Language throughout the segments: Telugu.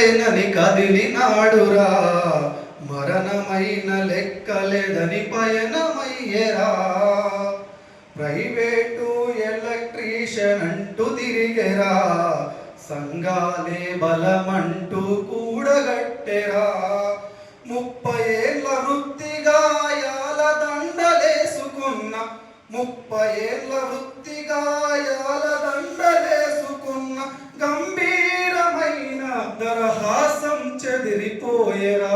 బతకలేనని కదిలినాడురా. మరణమైన లెక్కలేదని పయనమయ్యేరా. ప్రైవేటు ఎలక్ట్రీషియన్ అంటూ తిరిగేరా. సంఘాలే బలమంటూ కూడగట్టెరా. ముప్పై ఏళ్ళ వృత్తిగాయాల దండలేసుకున్న ముప్పై ఏళ్ళ వృత్తిగా గంభీరమైన దరహాసం చెదిరిపోయేరా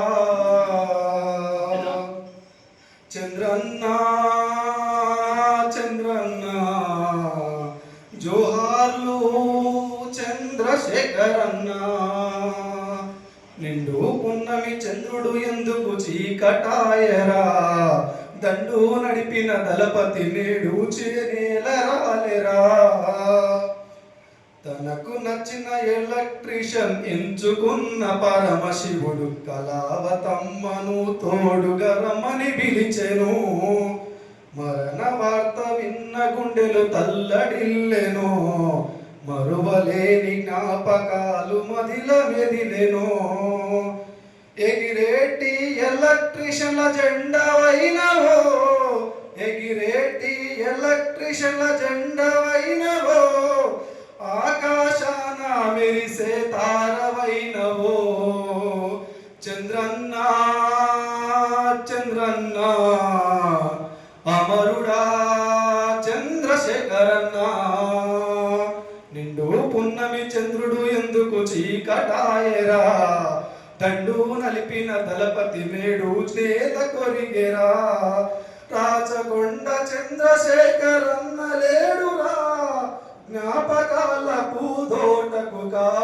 చంద్రన్న చంద్రన్న జోహార్లు చంద్రశేఖరన్న నిండు పున్నమి చంద్రుడు ఎందుకు చీకటాయరా? దండు నడిపిన దళపతి నేడు చేనేల రాలేరా తనకు నచ్చిన ఎలక్ట్రీషియన్ ఎంచుకున్న పరమశివుడు కళావతమ్మను తోడుగా రమ్మని పిలిచెను. మరణ వార్త విన్న గుండెలు తల్లడిల్లెను. మరువలేని జ్ఞాపకాలు మదిల మెదిలెను. ఎగిరేటి ఎలక్ట్రీషియన్ల జెండా అయినవో ఎగిరేటి ఎలక్ట్రీషియన్ల జెండా చంద్రన్న అమరుడా చంద్రశేఖరన్న. నిండు పున్నమి చంద్రుడు ఎందుకు చీకటాయరా? దండు నలిపిన దళపతి మేడు చేత కొరిగెరా? రాచకొండ చంద్రశేఖరన్న లేడురా? జ్ఞాపకాల పూదోటకు కా